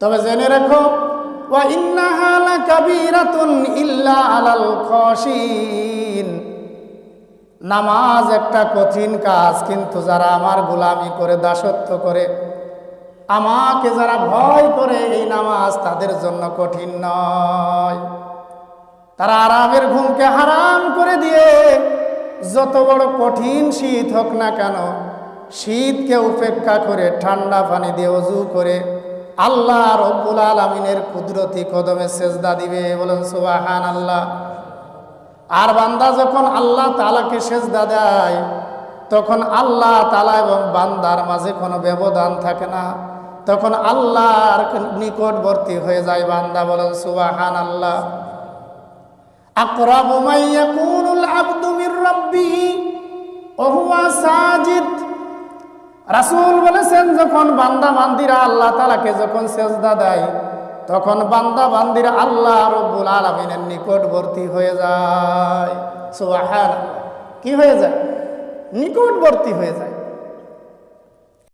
তবে জেনে রেখো নামাজ একটা কঠিন কাজ, কিন্তু যারা আমার গোলামি করে, দাসত্ব করে, আমাকে যারা ভয় করে, এই নামাজ তাদের জন্য কঠিন নয়। তারা আরামের ঘুমকে হারাম করে দিয়ে, যত বড় কঠিন শীত হোক না কেন, শীতকে উপেক্ষা করে, ঠান্ডা পানি দিয়ে অজু করে আল্লাহ রব্বুল আলমিনের কুদরতি কদমে সেজদা দিবে, বলেন সুবাহান আল্লাহ আর বান্দা যখন আল্লাহ তালাকে সেজদা দেয়, তখন আল্লাহ তালা এবং বান্দার মাঝে কোনো ব্যবধান থাকে না। তখন আল্লাহর নিকটবর্তী হয়ে যায় বান্দা, বলেন সুবাহান আল্লাহ আকরাবু মান ইয়াকুনুল আবদু মির রাব্বিহি ওয়া হুয়া সাজিদ। রাসূল বলেছেন, যখন বান্দা বান্দিরা আল্লাহ তালাকে যখন সেজদা দেয়, তখন বান্দা বান্দিরা আল্লাহ রব্বুল আলমিনের নিকটবর্তী হয়ে যায়। সুবহান কি হয়ে যায়? নিকটবর্তী হয়ে যায়।